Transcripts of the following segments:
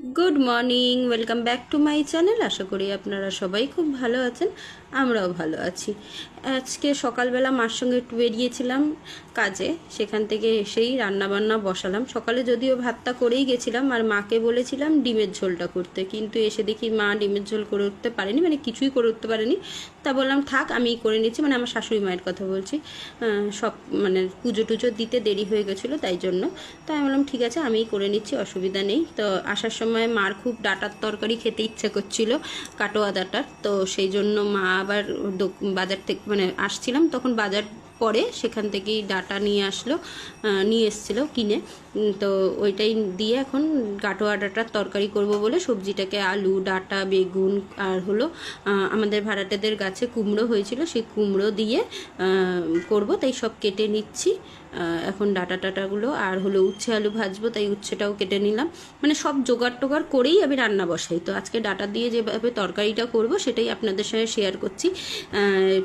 Good morning welcome back to my channel আশা করি আপনারা সবাই খুব ভালো আছেন, আমরাও ভালো আছি। আজকে সকালবেলা মার সঙ্গে একটু বেরিয়েছিলাম কাজে, সেখান থেকে এসেই রান্নাবান্না বসালাম। সকালে যদিও ভাতটা করেই গেছিলাম, আর মাকে বলেছিলাম ডিমের ঝোলটা করতে, কিন্তু এসে দেখি মা ডিমের ঝোল করে উঠতে পারেনি মানে কিছুই করে উঠতে পারেনি। তা বললাম, থাক আমি করে নিচ্ছি। মানে আমার শাশুড়ি মায়ের কথা বলছি। সব মানে পুজো টুজো দিতে দেরি হয়ে গেছিল, তাই জন্য। তাই বললাম, ঠিক আছে, আমিই করে নিচ্ছি, অসুবিধা নেই। তো আসার সময় মার খুব ডাটার তরকারি খেতে ইচ্ছে করছিল, কাটোয়া ডাটার। তো সেই জন্য মা আবার বাজার থেকে মানে আসছিলাম, তখন বাজার পরে সেখান থেকেই ডাটা নিয়ে আসলো নিয়ে এসেছিল কিনে। তো ওইটাই দিয়ে এখন কাটোয়া ডাটার তরকারি করব বলে সবজিটাকে আলু, ডাটা, বেগুন আর হলো আমাদের ভাড়াটেদের গাছে কুমড়ো হয়েছিল, সেই কুমড়ো দিয়ে করব। তাই সব কেটে নিচ্ছি। এখন ডাটা টাটাগুলো আর হলো উচ্ছে আলু ভাজবো, তাই উচ্ছেটাও কেটে নিলাম। মানে সব জোগাড় টোগাড় করেই আমি রান্না বসাই। তো আজকে ডাটা দিয়ে যেভাবে তরকারিটা করব, সেটাই আপনাদের সঙ্গে শেয়ার করছি।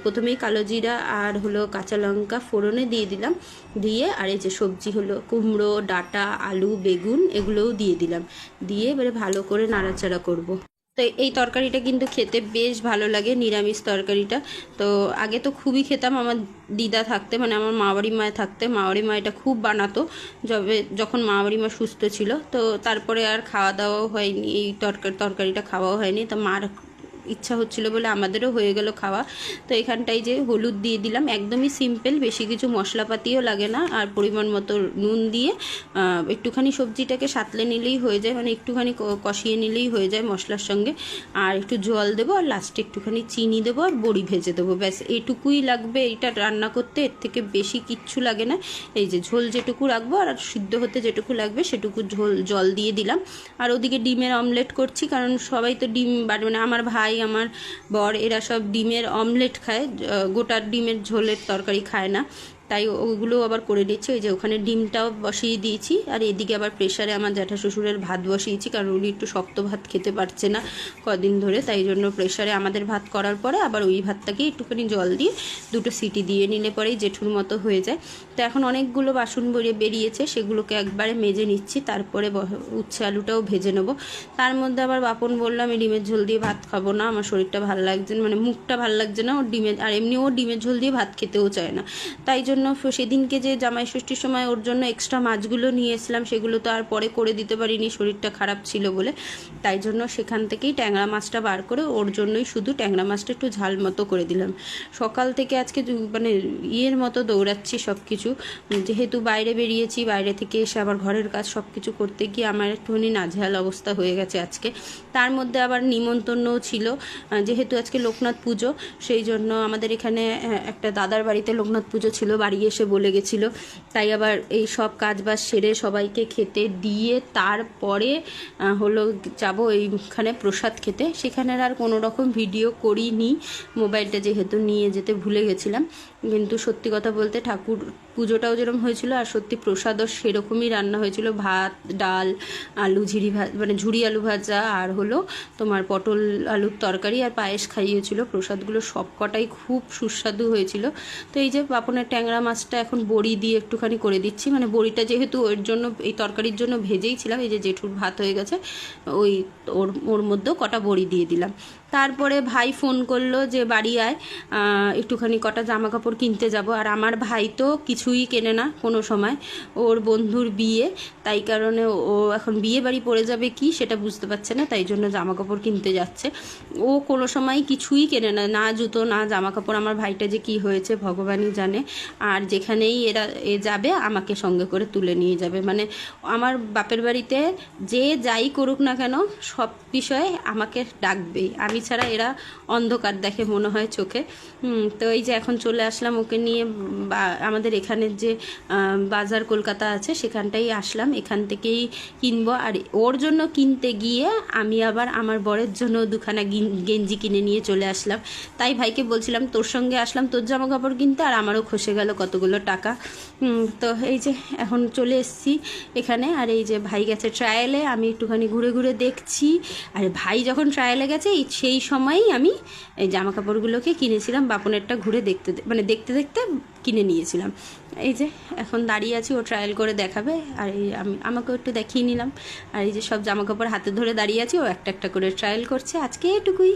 প্রথমেই কালো জিরা আর হলো কাঁচা লঙ্কা ফোড়নে দিয়ে দিলাম। দিয়ে আর এই যে সবজি হলো কুমড়ো, ডাটা, আলু, বেগুন, এগুলোও দিয়ে দিলাম। দিয়ে এবারে ভালো করে নাড়াচাড়া করব। তো এই তরকারিটা কিন্তু খেতে বেশ ভালো লাগে, নিরামিষ তরকারিটা। তো আগে তো খুবই খেতাম, আমার দিদা থাকতে মানে আমার মাওয়ারি মায় থাকতে মাওয়ারি মা এটা খুব বানাতো, যবে যখন মাওয়ারি মা সুস্থ ছিল। তো তারপরে আর খাওয়া দাওয়াও হয়নি, এই তরকারি, তরকারিটা খাওয়াও হয়নি। তো মার ইচ্ছা হচ্ছিল বলে আমাদেরও হয়ে গেল খাওয়া। তো এখানটায় যে হলুদ দিয়ে দিলাম, একদমই সিম্পল বেশি কিছু মশলাপাতিও লাগে না। আর পরিমাণ মতো নুন দিয়ে একটুখানি সবজিটাকে সাতলে নিলেই হয়ে যায় মানে একটুখানি কষিয়ে নিলেই হয়ে যায় মশলার সঙ্গে। আর একটু জল দেবো, আর লাস্টে একটুখানি চিনি দেবো, আর বড়ি ভেজে দেবো। ব্যাস, এটুকুই লাগবে এটা রান্না করতে, এর থেকে বেশি কিচ্ছু লাগে না। এই যে ঝোল যেটুকু রাখব, আর সিদ্ধ হতে যেটুকু লাগবে, সেটুকু ঝোল, জল দিয়ে দিলাম। আর ওদিকে ডিমের অমলেট করছি, কারণ সবাই তো ডিম মানে আমার ভাই আমার বর এরা সব ডিমের অমলেট খায় গোটার গোটা ডিমের ঝোলের তরকারি খায় না। তাই ওগুলো আবার করে দিচ্ছি ওই যে ওখানে ডিমটাও বসিয়ে দিয়েছি, আর এদিকে আবার প্রেশারে আমার জ্যাঠা শ্বশুরের ভাত বসিয়েছি, কারণ উনি একটু শক্ত ভাত খেতে পারছে না কদিন ধরে, তাই জন্য প্রেশারে আমাদের ভাত করার পরে আবার ওই ভাতটাকে একটুখানি জল দিয়ে দুটো সিটি দিয়ে নিলে পরেই জেঠুর মতো হয়ে যায়। তো এখন অনেকগুলো বাসন বেরিয়ে বেরিয়েছে, সেগুলোকে একবারে মেজে নিচ্ছি, তারপরে উচ্ছে আলুটাও ভেজে নেব। তার মধ্যে আবার বাপন বললাম আমি ডিমের ঝোল দিয়ে ভাত খাব না, আমার শরীরটা ভালো লাগছে না। মানে মুখটা ভালো লাগছে না, ওর ডিমের আর এমনি ও ডিমের ঝোল দিয়ে ভাত খেতেও চায় না। তাই জন্য ফ- সেদিনকে যে জামাই ষষ্ঠীর সময় ওর জন্য এক্সট্রা মাছগুলো নিয়ে এসলাম সেগুলো তো আর পরে করে দিতে পারিনি, শরীরটা খারাপ ছিল বলে। তাই জন্য সেখান থেকেই ট্যাংরা মাছটা বার করে ওর জন্যই শুধু ট্যাংরা মাছটা একটু ঝাল মতো করে দিলাম। সকাল থেকে আজকে মানে ইয়ের মতো দৌড়াচ্ছি সব কিছু যেহেতু বাইরে বেরিয়েছি, বাইরে থেকে এসে আবার ঘরের কাজ সব কিছু করতে গিয়ে আমার একটুখানি নাজেহাল অবস্থা হয়ে গেছে আজকে। তার মধ্যে আবার নিমন্ত্রণও ছিল যেহেতু আজকে লোকনাথ পুজো, সেই জন্য আমাদের এখানে একটা দাদার বাড়িতে লোকনাথ পুজো ছিল বাড়ি এসে বলে গেছিল। তাই আবার এই সব কাজ বাজ সেরে সবাইকে খেতে দিয়ে তারপরে হলো যাব এইখানে প্রসাদ খেতে। সেখানের আর কোনো রকম ভিডিও করিনি। মোবাইলটা যেহেতু নিয়ে যেতে ভুলে গেছিলাম। কিন্তু সত্যি কথা বলতে ঠাকুর পুজোটাও যেরকম হয়েছিল, আর সত্যি প্রসাদও সেরকমই রান্না হয়েছিল। ভাত, ডাল, আলু, ঝিরি ভাজ মানে ঝুড়ি আলু ভাজা, আর হলো তোমার পটল আলুর তরকারি আর পায়েস খাইয়েছিল। প্রসাদগুলো সব কটাই খুব সুস্বাদু হয়েছিল। তো এই যে পাপনের ট্যাংরা মাছটা এখন বড়ি দিয়ে একটুখানি করে দিচ্ছি। মানে বড়িটা যেহেতু ওর জন্য, এই তরকারির জন্য ভেজেই ছিলাম, এই যে জেঠুর ভাত হয়ে গেছে, ওই ওর ওর মধ্যেও কটা বড়ি দিয়ে দিলাম। তারপরে ভাই ফোন করল যে, বাড়ি আয় একটুখানি কটা জামা কাপড় কিনতে যাব। আর আমার ভাই তো কিছুই কেনে না কোনো সময়। ওর বন্ধুর বিয়ে, তাই কারণে ও এখন বিয়ে বাড়ি পড়ে যাবে কি সেটা বুঝতে পারছে না, তাই জন্য জামা কাপড় কিনতে যাচ্ছে। ও কোনো সময় কিছুই কেনে না না জুতো, না জামা কাপড় আমার ভাইটা যে কি হয়েছে ভগবানই জানে। আর যেখানেই এরা, এ যাবে, আমাকে সঙ্গে করে তুলে নিয়ে যাবে। মানে আমার বাপের বাড়িতে যে যাই করুক না কেন, সব বিষয়ে আমাকে ডাকবেই। আমি ছাড়া এরা অন্ধকার দেখে মনে হয় চোখে। তো এই যে এখন চলে আসলাম ওকে নিয়ে, বা- আমাদের এখানের যে বাজার কলকাতা আছে সেখানটাই আসলাম। এখান থেকেই কিনবো। আর ওর জন্য কিনতে গিয়ে আমি আবার আমার বরের জন্য দুখানা গেঞ্জি কিনে নিয়ে চলে আসলাম। তাই ভাইকে বলছিলাম, তোর সঙ্গে আসলাম, তোর জামা কাপড় কিনতে, আর আমারও খসে গেল কতগুলো টাকা। তো এই যে এখন চলে এসেছি এখানে। আর এই যে ভাই গেছে ট্রায়ালে আমি একটুখানি ঘুরে ঘুরে দেখছি। আর ভাই যখন ট্রায়ালে গেছে সেই সময়ই আমি এই জামা কাপড়গুলোকে কিনেছিলাম। বাপনেরটা ঘুরে দেখতে মানে দেখতে দেখতে কিনে নিয়েছিলাম। এই যে, এখন দাঁড়িয়ে আছি, ও ট্রায়াল করে দেখাবে। আর এই আমি, আমাকেও একটু দেখিয়ে নিলাম। আর এই যে সব জামাকাপড় হাতে ধরে দাঁড়িয়ে আছি, ও একটা একটা করে ট্রায়াল করছে। আজকে এটুকুই।